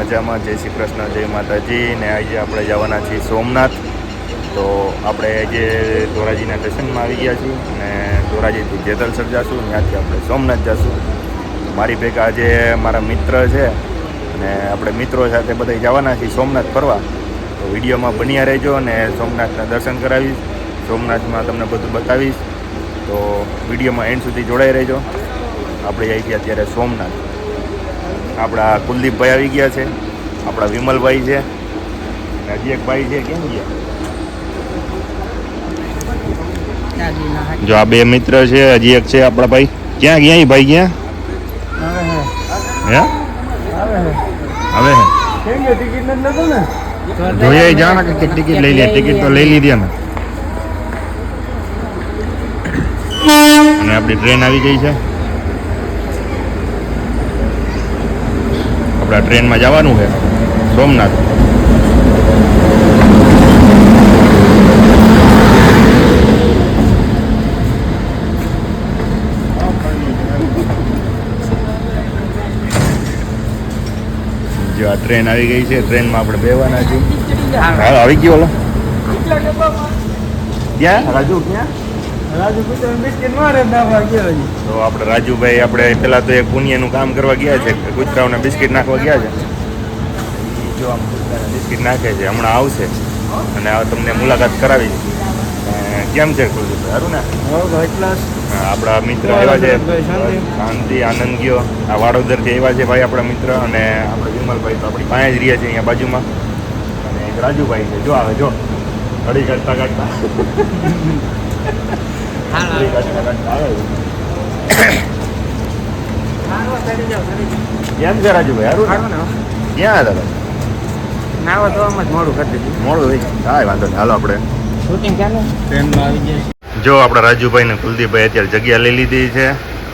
મજામાં. જય શ્રી કૃષ્ણ, જય માતાજી. ને આજે આપણે જવાના છીએ સોમનાથ. તો આપણે આજે ધોરાજીના સ્ટેશનમાં આવી ગયા છીએ અને ધોરાજીથી જેતલસર જશું. ત્યાંથી આપણે સોમનાથ જઈશું મારી ભેગા આજે મારા મિત્ર છે અને આપણે મિત્રો સાથે બધા જવાના છીએ સોમનાથ ફરવા. તો વિડીયોમાં બન્યા રહેજો અને સોમનાથના દર્શન કરાવીશ. સોમનાથમાં તમને બધું બતાવીશ. તો વિડીયોમાં એન્ડ સુધી જોડાઈ રહેજો. આપણે આવી ગયા અત્યારે સોમનાથ. આપણા કુલદીપભાઈ આવી ગયા છે. આપણા વિમલભાઈ છે. હજી છે. કેમ ગયા? જો આ બે મિત્ર છે, હજી એક છે આપણા ભાઈ. ક્યાં ગયા ભાઈ ક્યાં હે? હવે હે. જોઈએ જાણે કે ટિકિટ લઈ લે, ટિકિટ તો લઈ લીધી ને અને આપણી ટ્રેન આવી ગઈ છે. આપણા ટ્રેનમાં જવાનું છે. સોમનાથ. જો આ ટ્રેન આવી ગઈ છે ટ્રેનમાં આપણે બેવાના છીએ. હાલ આવી ગયો ઓલો ક્યાં? રાજુ ક્યાં? તો આપણે રાજુભાઈ આપણે પેલા તો એક પુણ્યનું કામ કરવા ગયા છે કૂતરાઓને બિસ્કિટ નાખવા ગયા છે? જો આમ બિસ્કિટ નાખે છે હમણાં આવશે. અને તમને મુલાકાત કરાવી કેમ છે કુલદીપભાઈ સારું ને? આપણા મિત્ર એવા છે. શાંતિ. આનંદ ગયો. આ વાડોદરથી એવા છે ભાઈ આપણા મિત્ર અને આપણે વિમલભાઈ તો આપણી પાસે જ રહ્યા છે અહીંયા બાજુમાં. અને એક રાજુભાઈ છે. જો આવે જો. ઘડી કાઢતા કાઢતા કેમ છે રાજુભાઈ સારું ક્યાં હતા તમે? નાવા ધોવામાં જ મોડું કરી દીધું. મોડું થઈ કાંઈ વાંધો નહીં. હાલો આપણે. શૂટિંગ ચાલે? ટ્રેનમાં આવી જાય જો આપણા રાજુભાઈ ને કુલદીપભાઈ અત્યારે જગ્યા લઈ લીધી છે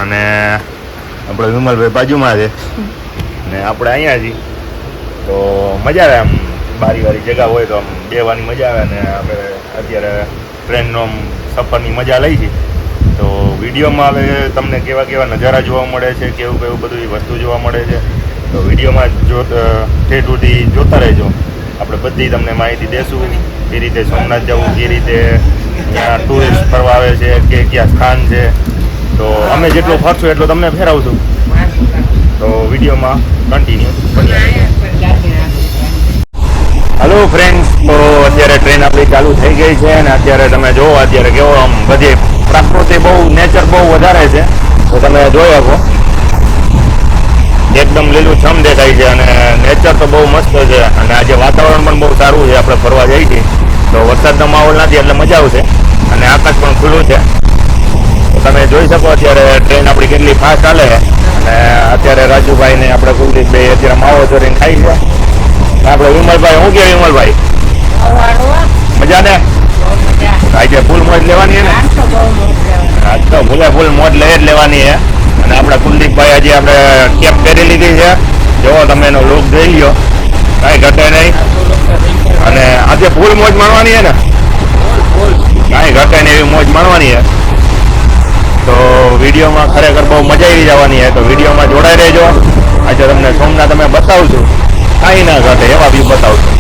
અને આપણે વિમલભાઈ બાજુમાં છે. ને આપણે અહીંયા છીએ. તો મજા આવે આમ બારી વારી જગા હોય તો આમ બેવાની મજા આવે ને આપણે અત્યારે ટ્રેનનો આમ સફરની મજા લઈ છે. તો વિડીયોમાં હવે તમને કેવા કેવા નજારા જોવા મળે છે, કેવું કેવું બધું વસ્તુ જોવા મળે છે. તો વિડીયોમાં જો ઠેઠ સુધી જોતા રહેજો. આપણે બધી તમને માહિતી દેશું, કે રીતે સોમનાથ જવું, કે રીતે ત્યાં ટુરિસ્ટ ફરવા આવે છે, કે ક્યાં સ્થાન છે. તો અમે જેટલો ફરશું એટલો તમને ફેરવશું. તો વિડીયોમાં કન્ટિન્યુ બન્યા હલો ફ્રેન્ડ્સ તો અત્યારે ટ્રેન આપણી ચાલુ થઈ ગઈ છે અને અત્યારે તમે જુઓ, અત્યારે કેવો આમ બધી પ્રકૃતિ બહુ નેચર બહુ વધારે છે. તો તમે જોઈ શકો. એકદમ લીલું છમ દેખાય છે અને નેચર તો બહુ મસ્ત છે અને આજે વાતાવરણ પણ બહુ સારું છે. આપણે ફરવા જઈએ છીએ. તો વરસાદનો માહોલ નથી, એટલે મજા આવશે. અને આકાશ પણ ખુલ્લું છે. તો તમે જોઈ શકો અત્યારે ટ્રેન આપણી કેટલી ફાસ્ટ ચાલે અને અત્યારે રાજુભાઈ ને આપણે કુલદીપભાઈ અત્યારે માવો ચોરીને ખાઈ છે. આપણે વિમલભાઈ શું કે વિમલભાઈ? મજા ને? આજે ફૂલ મોજ લેવાની ને? આજ તો ભૂલે ફૂલ મોજ લઈ જ લેવાની છે અને આપણા કુલદીપભાઈ આજે આપણે કેપ પહેરી લીધી છે. જોવો તમે એનો લુક જોઈ લ્યો. કાંઈ ઘટે નહીં. અને આજે ફૂલ મોજ માણવાની છે ને? કાંઈ ઘટે નહીં એવી મોજ માણવાની છે તો વિડીયોમાં ખરેખર બહુ મજા આવી જવાની છે તો વિડીયોમાં જોડાઈ રહેજો. આજે તમને સોમનાથ અમે બતાવશું કાંઈ ના ઘટે એવા બી બતાવશો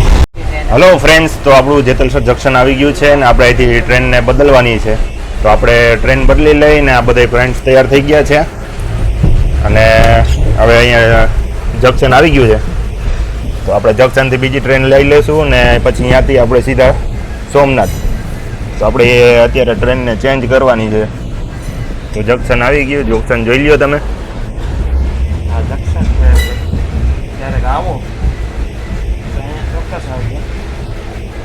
હલો ફ્રેન્ડ્સ તો આપણું જેતલસર જંકશન આવી ગયું છે ને આપણે અહીંથી ટ્રેનને બદલવાની છે. તો આપણે ટ્રેન બદલી લઈને આ બધા ફ્રેન્ડ્સ તૈયાર થઈ ગયા છે. અને હવે અહીંયા જંકશન આવી ગયું છે. તો આપણે જંકશનથી બીજી ટ્રેન લઈ લઈશું ને પછી અહીંયાથી આપણે સીધા સોમનાથ. તો આપણે અત્યારે ટ્રેનને ચેન્જ કરવાની છે. તો જંકશન આવી ગયું. જંકશન જોઈ લ્યો તમે. આવો. ચોક્કસ આવજો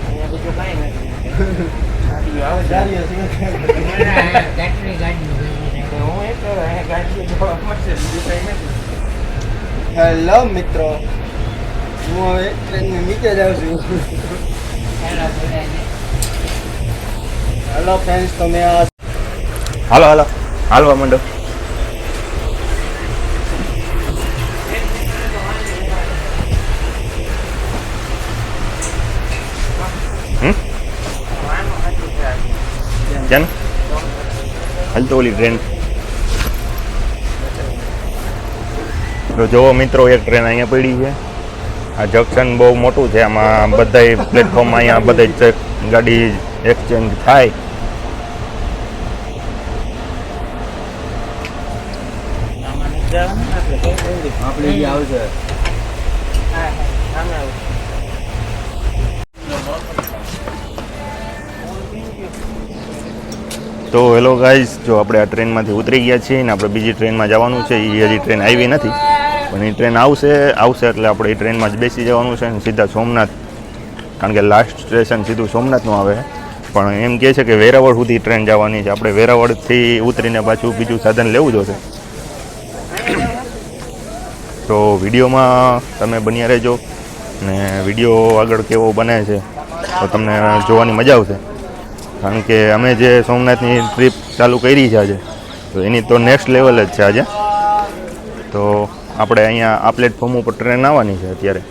અહીંયા બીજું કાંઈ નથી હેલો મિત્રો હું હવે ટ્રેનની નીચે જાઉં છું હેલો ફ્રેન્ડ્સ તમે હાલો હાલો હાલવા માંડો હમ કેમ હાલ તો ઓલી ટ્રેન તો જુઓ મિત્રો એક ટ્રેન અહીંયા પડી છે. આ જંકશન બહુ મોટું છે. આમાં બધાય પ્લેટફોર્મ અહીંયા બધા ગાડી એક્સચેન્જ થાય. આપણે આવશે તો હેલો ગાઈઝ જો આપણે આ ટ્રેનમાંથી ઉતરી ગયા છીએ ને આપણે બીજી ટ્રેનમાં જવાનું છે એ હજી ટ્રેન આવી નથી. પણ એ ટ્રેન આવશે આવશે એટલે આપણે એ ટ્રેનમાં જ બેસી જવાનું છે ને સીધા સોમનાથ. કારણ કે લાસ્ટ સ્ટેશન સીધું સોમનાથનું આવે. પણ એમ કહે છે કે વેરાવળ સુધી ટ્રેન જવાની છે. આપણે વેરાવળથી ઉતરીને પાછું બીજું સાધન લેવું જોશે તો વિડીયોમાં તમે બન્યા રહેજો ને વીડિયો આગળ કેવો બને છે, તો તમને જોવાની મજા આવશે. કારણ કે અમે જે સોમનાથની ટ્રીપ ચાલુ કરી છે આજે તો એની તો નેક્સ્ટ લેવલ જ છે આજે. તો આપણે અહીંયા આ પ્લેટફોર્મ ઉપર ટ્રેન આવવાની છે અત્યારે.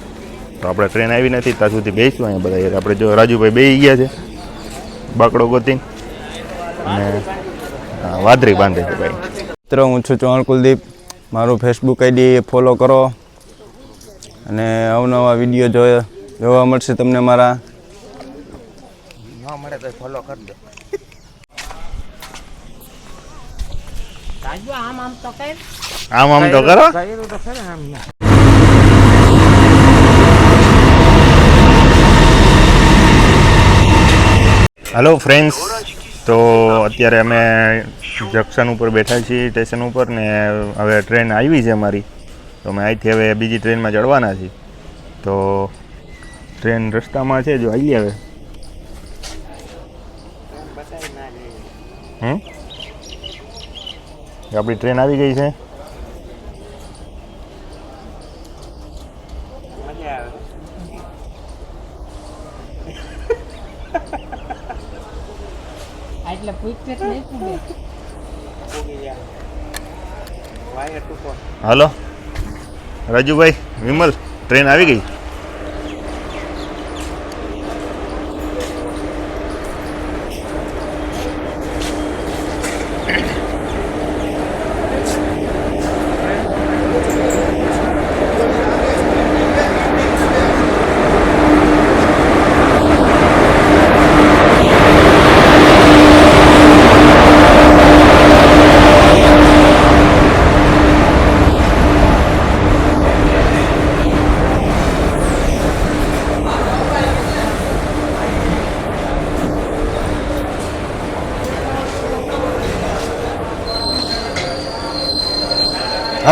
તો આપણે ટ્રેન આવી નથી ત્યાં સુધી બેસીશું અહીંયા બધા આપણે જો રાજુભાઈ બેસી ગયા છે બાકડો ગોતી અને હા, વાદળી બાંધે છે ભાઈ. મિત્રો હું છું ચૌહાણ કુલદીપ. મારું ફેસબુક આઈડી ફોલો કરો. અને અવનવા વીડિયો જોવા મળશે તમને મારા. ન મળે તો ફોલો કરી દો. આમ આમ તો કઈ? આમ આમ તો કરો. કર્યું તો ખરે આમ હલો ફ્રેન્ડ્સ તો અત્યારે અમે જંકશન ઉપર બેઠા છીએ સ્ટેશન ઉપર ને હવે ટ્રેન આવી છે અમારી. તો અમે અહીંથી હવે બીજી ટ્રેનમાં ચડવાના છીએ. તો ટ્રેન રસ્તામાં છે જો આવી હવે બતાવી ના જઈએ. હમ? આપણી ટ્રેન આવી ગઈ છે. હલો એટલે પૂછતે નહીં પૂછે. ઉગી જાય વાયર ટૂંકો હાલો. રાજુભાઈ વિમલ ટ્રેન આવી ગઈ?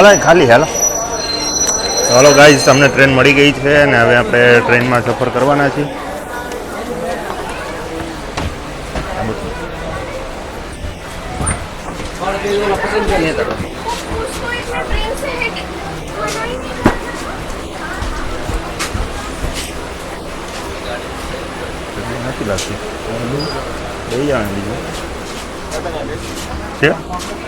હાલો એ ખાલી હાલો. હાલો ગાઈઝ તમને ટ્રેન મળી ગઈ છે અને હવે આપણે ટ્રેનમાં સફર કરવાના છીએ. નથી લાગતી. લઈ જવાનું બીજું. છે?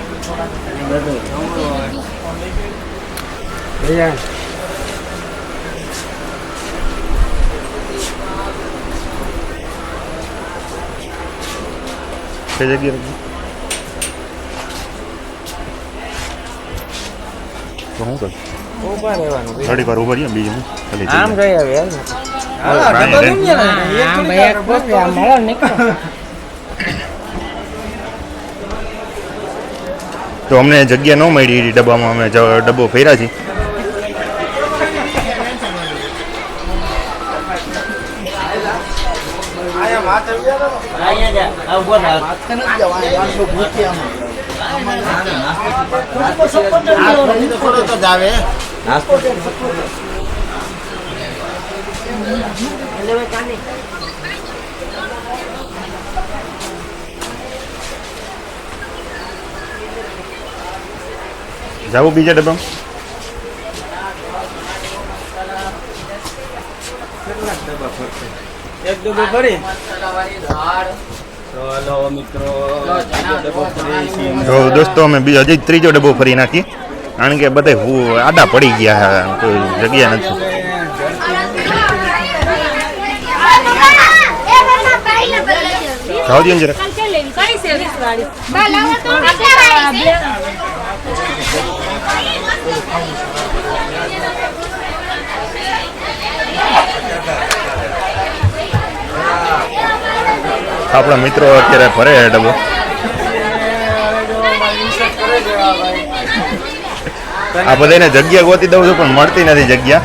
કઈ જગ્યાએ રાખી? તો હું કરું ઊભા રહેવાનું બીજું. થોડીક વાર ઊભા રહીએ બીજું હું ખાલી આમ જઈએ. જઈ આવે હાલ ને. હા, કાંઈ ડબ્બા નહીં. લઈને જાય. એક આમ થોડી એક વાર બસ આમ મળો નીકળો તો અમને જગ્યા ન મળી ડબ્બામાં અમે ડબ્બો ફેર્યા છીએ. આયા વાત આવી જાય ને. અહીંયા જા. આ ઊભો થા. માથે નથી જવાનું, આઠસો ભૂખી આમાં. એટલે ભાઈ કાંઈ નહીં. જાવું બીજા ડબ્બામાં એક ડબ્બો ભરી તો હલો મિત્રો બીજો ડબ્બો ભરી છીએ અમે. તો દોસ્તો અમે બીજો હજી ત્રીજો ડબ્બો ફરી નાખી કારણ કે બધે હું આડા પડી ગયા છે. કોઈ જગ્યા નથી. જાવ દો ને જરાક કઈ છે વીસ વાળી બાલાવો તો કેટલા વાળી છે આપણા મિત્રો અત્યારે ભરે છે ડબ્બો. આ બધાને જગ્યા ગોતી દઉં છું, પણ મળતી નથી જગ્યા.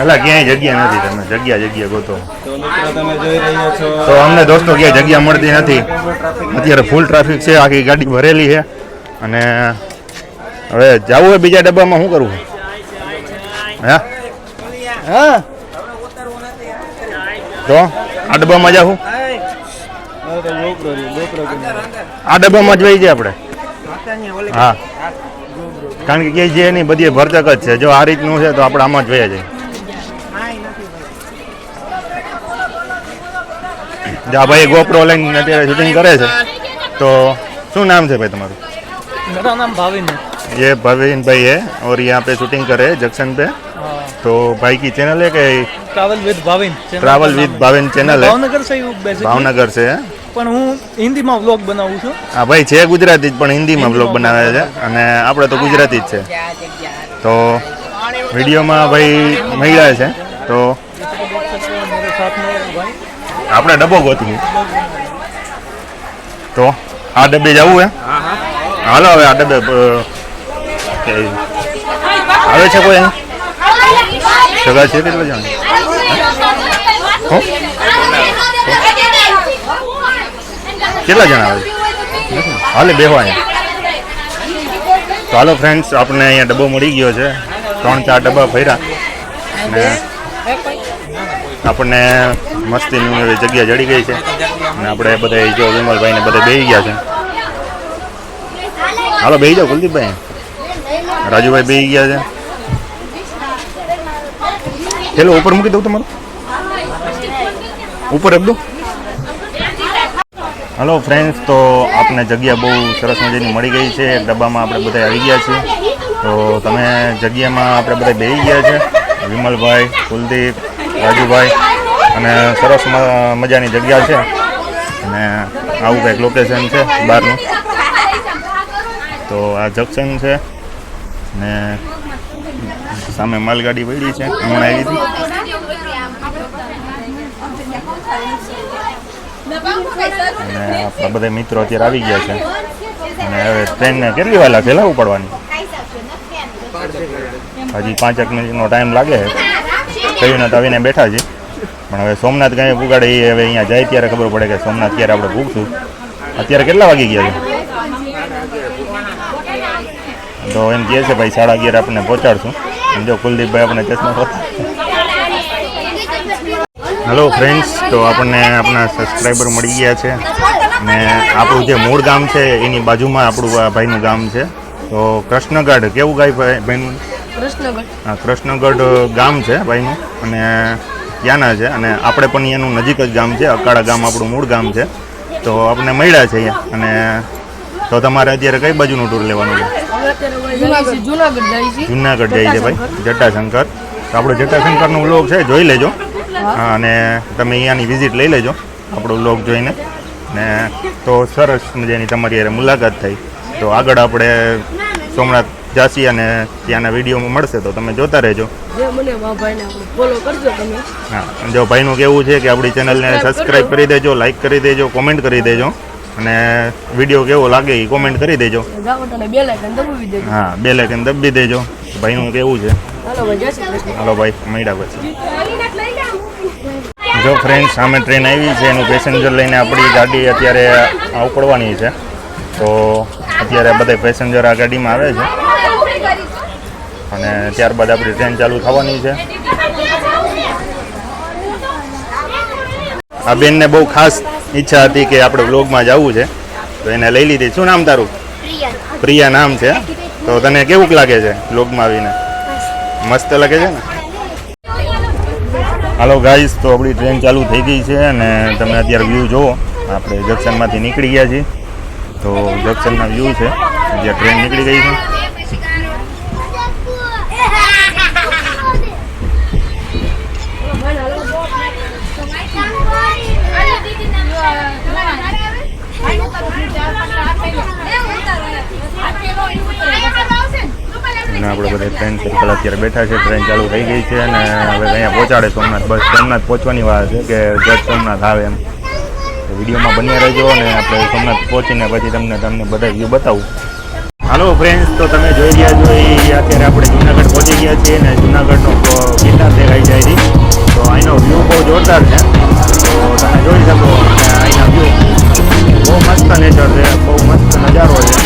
એટલે ક્યાંય જગ્યા નથી તમે? જગ્યા જગ્યા ગોતો. તો મિત્રો તમે જોઈ રહ્યા છો. તો અમને દોસ્તો ક્યાંય જગ્યા મળતી નથી. અત્યારે ફૂલ ટ્રાફિક છે આખી ગાડી ભરેલી છે. અને હવે જવું હોય બીજા ડબ્બામાં શું કરવું? હે? હા. તો આ ડબ્બામાં જાવું કેમેરો. આ ડબ્બામાં જ વહી જાય આપણે. હા. કારણ કે ક્યાંય છે નહીં બધી ભરચક જ છે જો આ રીતનું છે તો આપણે આમાં જ વહ્યા જાય જા ભાઈ ગોપ્રો લઈને અત્યારે શૂટિંગ કરે છે તો શું નામ છે ભાઈ તમારું मेरा नाम भाविन है ये भवीन भाई है और यहाँ पे शूटिंग करे जंक्शन पे तो भाई की चैनल है कि travel with Bhavin travel with Bhavin channel है ભાવનગર से હું basically ભાવનગર છે પણ હું હિન્દીમાં વ્લોગ બનાવું છું. હા ભાઈ છે ગુજરાતી જ પણ હિન્દીમાં વ્લોગ બનાવે છે. અને આપણે તો ગુજરાતી જ છે. તો વિડીયોમાં ભાઈ મહિલા છે. તો આપણે ડબ્બો ગોતીએ તો આ ડબ્બે જવું હે? હાલો હવે આ ડબ્બે આવે છે કોઈ સગા છે કેટલા જણા? કેટલા જણા આવે? હાલે બેહવા અહીંયા. તો હાલો ફ્રેન્ડ્સ આપણને અહીંયા ડબ્બો મળી ગયો છે. ત્રણ ચાર ડબ્બા ફર્યા અને આપણને મસ્તીની એવી જગ્યા જડી ગઈ છે. અને આપણે બધા જો વિમલભાઈને બધા બેહી ગયા છે. હાલો, બેહી જાઓ, કુલદીપભાઈ. રાજુભાઈ બેહી ગયા છે. હેલો, ઉપર મૂકી દઉં તમારું? ઉપર રખ દો હલો ફ્રેન્ડ્સ તો આપને જગ્યા બહુ સરસ મજાની મળી ગઈ છે. ડબ્બામાં આપણે બધા આવી ગયા છીએ. તો તમે જગ્યામાં આપણે બધા બેસી ગયા છે. વિમલભાઈ, કુલદીપ, રાજુભાઈ અને સરસ મજાની જગ્યા છે. અને આવું કંઈક લોકેશન છે બહારનું. તો આ જંકશન છે. ને સામે માલગાડી પડી છે. હમણાં આવી હતી. અને આપણા બધા મિત્રો અત્યારે આવી ગયા છે. અને હવે ટ્રેનને કેટલી વાર લાગશે? લાવવું પડવાની? હજી પાંચેક મિનિટનો ટાઈમ લાગે કયું આવીને બેઠા છે. પણ હવે સોમનાથ કઈ પુગાડે એ હવે અહીંયા જાય ત્યારે ખબર પડે કે સોમનાથ ક્યારે આપણે ભૂખશું. અત્યારે કેટલા વાગી ગયા છે? તો એમ કહે છે, ભાઈ સાડા અગિયાર આપણને પહોંચાડશું. જો કુલદીપભાઈ આપણને ચશ્મા પહોંચા હેલો ફ્રેન્ડ્સ તો આપણને આપણા સબસ્ક્રાઈબર મળી ગયા છે. ને આપણું જે મૂળ ગામ છે એની બાજુમાં આપણું ભાઈનું ગામ છે. તો કૃષ્ણગઢ કેવું ગાય ભાઈ ભાઈનું હા કૃષ્ણગઢ ગામ છે ભાઈનું. અને ત્યાંના છે. અને આપણે પણ એનું નજીક જ ગામ છે. અકાળા ગામ આપણું મૂળ ગામ છે. તો આપણે મળ્યા છે અહીંયા. અને તો તમારે અત્યારે કઈ બાજુનું ટૂર લેવાનું છે? જુનાગઢ જાય છે જુનાગઢ જાય છે ભાઈ. જટાશંકર. તો આપણો જટાશંકરનો વ્લોગ છે. જોઈ લેજો. હા, અને તમે અહીંયાની વિઝિટ લઈ લેજો આપણો વ્લોગ જોઈને. ને તો સરસ મજાની તમારી યારે મુલાકાત થઈ. તો આગળ આપણે સોમનાથ જાસી અને ત્યાંના વિડીયોમાં મળશે તો તમે જોતા રહેજો. જે મને ભાઈને આપણે ફોલો કરજો તમે. હા જો ભાઈનું કેવું છે કે આપણી ચેનલને સબસ્ક્રાઈબ કરી. દેજો લાઈક કરી દેજો કોમેન્ટ કરી દેજો. અને વીડિયો કેવો લાગે એ કોમેન્ટ કરી દેજો. હા બે લાઈકન દબી દેજો. ભાઈનું કેવું છે? હાલો ભાઈ મળ્યા પછી. જો ફ્રેન્ડ સામે ટ્રેન આવી છે એનું પેસેન્જર લઈને આપણી ગાડી અત્યારે આ ઉપડવાની છે. તો અત્યારે બધા પેસેન્જર આ ગાડીમાં આવે છે. અને ત્યારબાદ આપણી ટ્રેન ચાલુ થવાની છે. આ બેનને બહુ ખાસ ઈચ્છા હતી કે આપણે વ્લોગમાં જવું છે. તો એને લઈ લીધી. શું નામ તારું? પ્રિયા. નામ છે. તો તને કેવું લાગે છે બ્લોગમાં આવીને? મસ્ત લાગે છે ને? હાલો ગાઈસ, તો આપણી ટ્રેન ચાલુ થઈ ગઈ છે અને તમે અત્યારે વ્યૂ જુઓ. આપણે જંક્શનમાંથી નીકળી ગયા છીએ. તો જંક્શનના વ્યૂ છે, જ્યાં ટ્રેન નીકળી ગઈ છે. આપણે બધા ટ્રેન સર્કલ અત્યારે બેઠા છે. ટ્રેન ચાલુ થઈ ગઈ છે અને હવે અહીંયા પહોંચાડે સોમનાથ. બસ સોમનાથ પહોંચવાની વાર છે કે જજ સોમનાથ આવે એમ. વિડીયોમાં બન્યા રહેજો અને આપણે સોમનાથ પહોંચીને પછી તમને તમને બધા વ્યૂ બતાવું. હાલો ફ્રેન્ડ્સ તો તમે જોઈ રહ્યા છો એ અત્યારે આપણે જુનાગઢ પહોંચી ગયા છીએ અને જુનાગઢનો ગિરનાર દેખાઈ જાય છે. તો અહીંનો વ્યૂ બહુ જોરદાર છે. તો તમે જોઈ શકો અહીંના વ્યૂ બહુ મસ્ત નેચર છે, બહુ મસ્ત નજારો છે.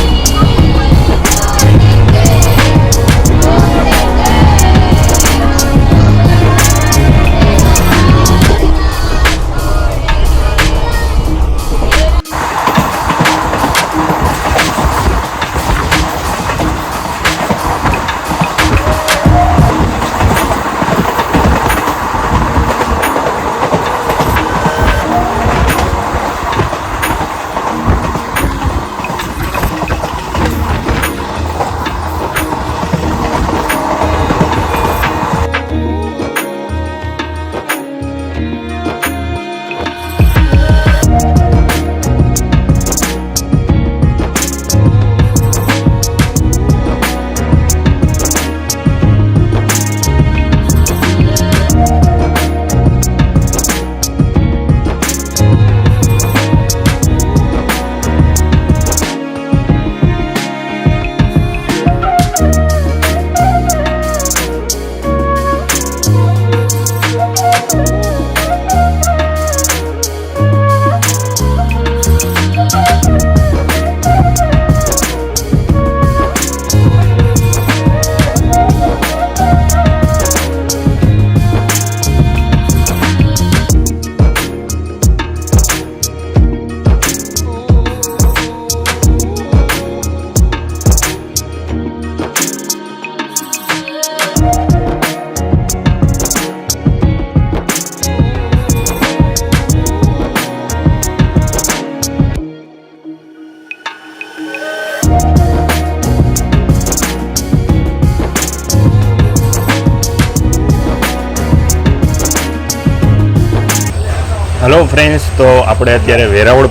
હલો ફ્રેન્ડ્સ તો આપણે અત્યારે વેરાવળ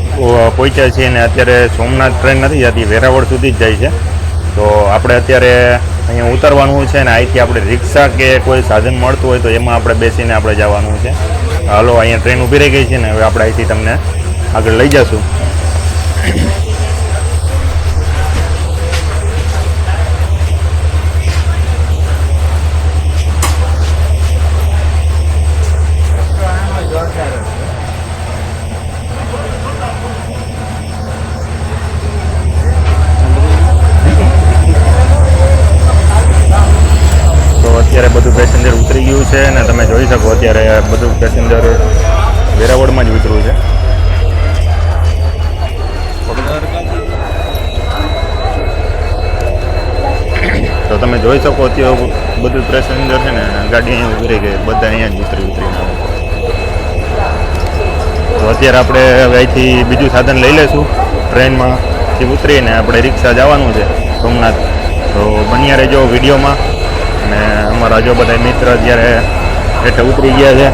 પહોંચ્યા છીએ અને અત્યારે સોમનાથ ટ્રેન નથી જતી, વેરાવળ સુધી જ જાય છે. તો આપણે અત્યારે અહીંયા ઉતરવાનું છે અને અહીંથી આપણે રિક્ષા કે કોઈ સાધન મળતું હોય તો એમાં આપણે બેસીને આપણે જવાનું છે. હાલો, અહીંયા ટ્રેન ઊભી રહી ગઈ છે ને હવે આપણે અહીંથી તમને આગળ લઈ જશું તો અત્યારે બધું પેસેન્જર ઉતરી ગયું છે અને તમે જોઈ શકો અત્યારે બધું પેસેન્જર વેરાવળમાં જ ઉતર્યું છે. તો તમે જોઈ શકો અત્યારે બધું પેસેન્જર છે ને, ગાડી અહીંયા ઉતરી ગઈ, બધા અહીંયા જ ઉતરી ઉતરીને તો અત્યારે આપણે હવે અહીંથી બીજું સાધન લઈ લઈશું ટ્રેનમાંથી ઉતરીને આપણે રિક્ષા જવાનું છે સોમનાથ. તો બન્યા રહેજો વિડીયોમાં. અને અમારા જો બધા મિત્ર જ્યારે હેઠે ઉતરી ગયા છે.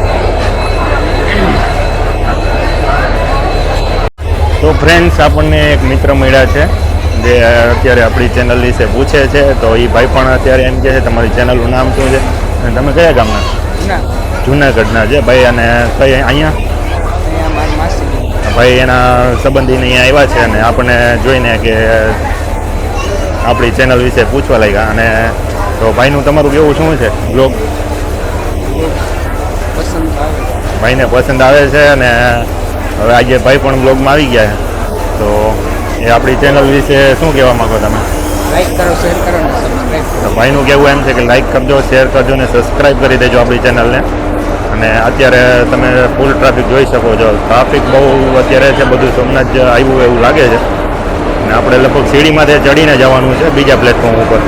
તો ફ્રેન્ડ્સ આપણને એક મિત્ર મળ્યા છે જે અત્યારે આપણી ચેનલ વિશે પૂછે છે. તો એ ભાઈ પણ અત્યારે એમ કહે છે તમારી ચેનલનું નામ શું છે? અને તમે કયા ગામના? ના જુનાગઢના છે. ભાઈ અને કઈ અહીંયા? ભાઈ એના સંબંધીને અહીંયા આવ્યા છે અને આપણને જોઈને કે આપણી ચેનલ વિશે પૂછવા લાગ્યા. અને તો ભાઈનું તમારું કેવું શું છે? યોગ ભાઈને પસંદ આવે છે અને હવે આજે ભાઈ પણ બ્લોગમાં આવી ગયા છે. તો એ આપણી ચેનલ વિશે શું કહેવા માંગો તમે? લાઈક કરો શેર કરો તો ભાઈનું કહેવું એમ છે કે લાઈક કરજો શેર કરજો ને સબસ્ક્રાઈબ કરી દેજો આપણી ચેનલને અને અત્યારે તમે ફૂલ ટ્રાફિક જોઈ શકો છો. ટ્રાફિક બહુ અત્યારે છે બધું સોમનાથ આવ્યું એવું લાગે છે. અને આપણે લગભગ સીડીમાંથી ચડીને જવાનું છે બીજા પ્લેટફોર્મ ઉપર.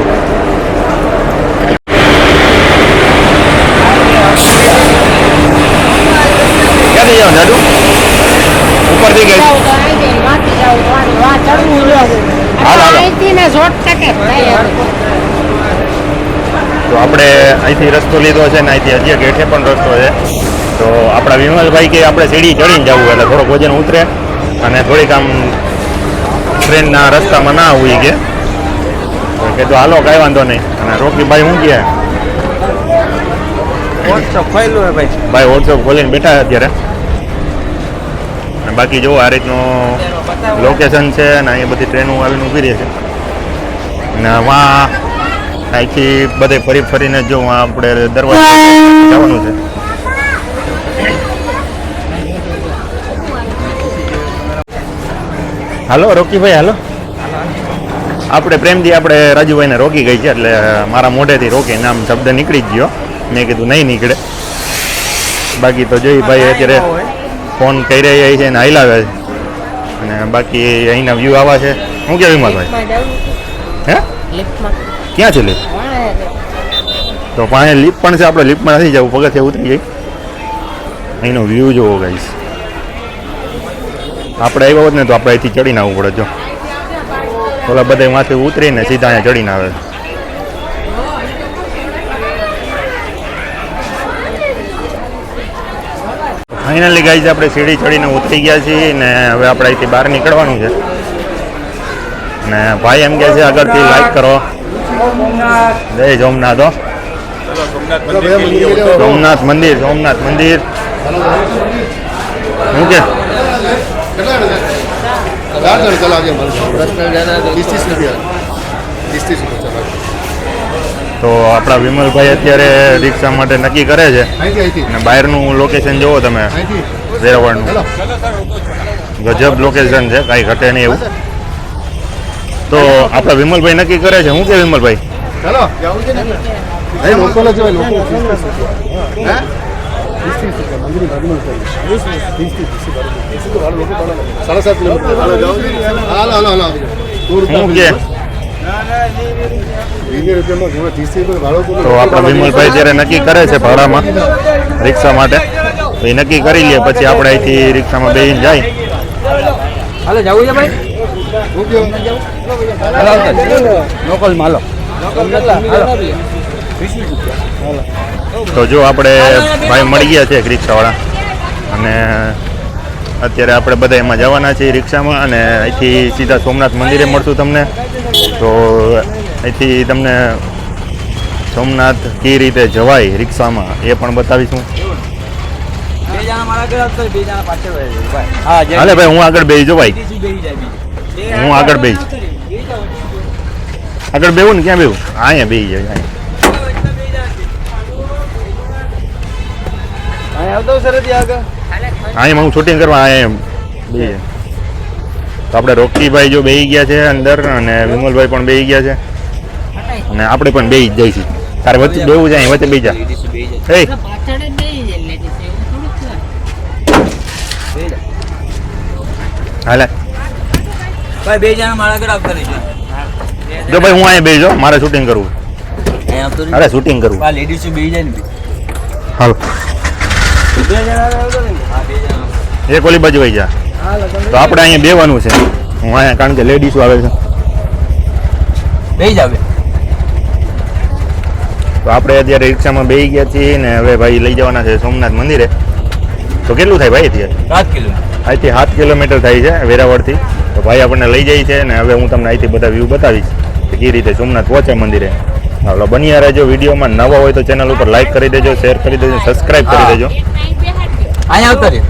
જાવ જાડુ ઉપરથી ગઈ. તો આપણે અહીંથી રસ્તો લીધો છે ને અહીંથી હજી ગેઠે પણ રસ્તો છે. તો આપણા વિમલભાઈ કે આપણે સીડી ચડીને જવું એટલે થોડોક વજન ઉતરે અને થોડીક આમ ટ્રેનના રસ્તામાં ના હોય કે. તો કીધું હાલો કાંઈ વાંધો નહીં. અને રોકીભાઈ હું ગયા વોટ્સઅપ ભાઈ. ભાઈ વોટ્સઅપ ખોલીને બેઠા અત્યારે. બાકી જો આ રીતનું લોકેશન છે અને અહીંયા બધી ટ્રેનો આવીને ઊભી રહી છે. અને વાં, અહીંથી બધે ફરી ફરીને જો આપણે દરવાજા જવાનું છે. હાલો, રોકીભાઈ, હાલો. આપણે પ્રેમથી આપણે રાજુભાઈને રોકી ગઈ છે, એટલે મારા મોઢેથી રોકી નામ શબ્દ નીકળી જ ગયો. મેં કીધું નહીં નીકળે. બાકી તો જોઈ ભાઈ, અત્યારે ફોન કરી રહ્યા છે અને હાઈલાવે છે. અને બાકી અહીંના વ્યૂ આવા છે. શું કે વિમલભાઈ હે? ક્યાં છે લિફ્ટ તો. પાણી લિફ્ટ પણ છે આપણે લિફ્ટમાં નથી જવું. પગથિયે ઉતરી જઈ અહીંનો વ્યૂ જોવો ગાઈશ આપણે આવ્યા હોત ને તો આપણે અહીંથી ચડીને આવવું પડે જો. ઓલા બધા માથે ઉતરીને સીધા અહીંયા ચડીને આવે. ફાઇનલી ગાઈઝ આપણે સીડી ચડીને ઉતરી ગયા છીએ ને હવે આપણે અહીંથી બહાર નીકળવાનું છે. ને ભાઈ એમ કહે છે, આગળથી લાઈક કરો. જય સોમનાથ સોમનાથ મંદિર સોમનાથ મંદિર. શું કે? ચાર તો આપણા વિમલભાઈ અત્યારે રિક્ષા માટે નક્કી કરે છે. અને બહારનું લોકેશન જોવો તમે. વેરાવળનું. ગજબ લોકેશન છે કાંઈ ઘટે નહીં એવું. તો આપણા વિમલભાઈ નક્કી કરે છે. શું કે વિમલભાઈ? ચાલો. હે? સાડા સાત કિલોમીટર. કે? તો આપણા વિમલભાઈ જ્યારે નક્કી કરે છે ભાડામાં રિક્ષા માટે તો એ નક્કી કરી લઈએ પછી આપણે અહીંથી રિક્ષામાં બેસીને જાય. હાલો જવું છે ભાઈ? લોકલ માલો. તો જો આપણે ભાઈ મળી ગયા છે એક રિક્ષાવાળા. અને અત્યારે આપણે બધા એમાં જવાના છીએ રિક્ષામાં અને અહીંથી સીધા સોમનાથ મંદિરે મળશું તમને. તો અહીંથી તમને સોમનાથ કઈ રીતે જવાય રિક્ષામાં એ પણ બતાવીશું. હાલે ભાઈ હું આગળ બેસી જો ભાઈ બેસી બેસી જાય બી. હું આગળ બેસ આગળ બેવું ને ક્યાં બેવું અહીંયા બેસી જાય અહીંયા. અહીંયા હું શૂટિંગ કરવા અહીંયા બે તો આપણે રોકીભાઈ જો બેહી ગયા છે અંદર અને વિમલભાઈ પણ બેહી ગયા છે. અને આપણે પણ બેહી જ જઈશું. તારે વચ્ચે બેવું છે અહીં વચ્ચે બેસી જા. એ પાછળ જાય હાલે. ભાઈ બે જણા મારા ઘર આવતા રહેજો જો. ભાઈ હું અહીંયા બેસી મારે શૂટિંગ કરવું અરે શૂટિંગ કરવું આ લેડીઝ બે જાય ને હાલો. બે જણા આવતો ને હા બે જણા એક ઓલી બાજુ વહી જા. તો આપણે અહીંયા બેવાનું છે. હું અહીંયા કારણ કે લેડીઝો આવે છે. બે. જાવે તો આપણે અત્યારે રિક્ષામાં બેસી ગયા છીએ ને હવે ભાઈ લઈ જવાના છે સોમનાથ મંદિરે. તો કેટલું થાય ભાઈ અત્યારે? સાત કિલો. અહીંથી સાત કિલોમીટર થાય છે વેરાવળથી. તો ભાઈ આપણને લઈ જાય છે ને હવે હું તમને અહીંથી બધા વ્યૂ બતાવીશ કે કઈ રીતે સોમનાથ પહોંચે મંદિરે. હાલો બન્યા રહેજો વિડીયોમાં. નવા હોય તો ચેનલ ઉપર લાઈક કરી દેજો શેર કરી દેજો સબસ્ક્રાઇબ કરી દેજો. અહીંયા આવતા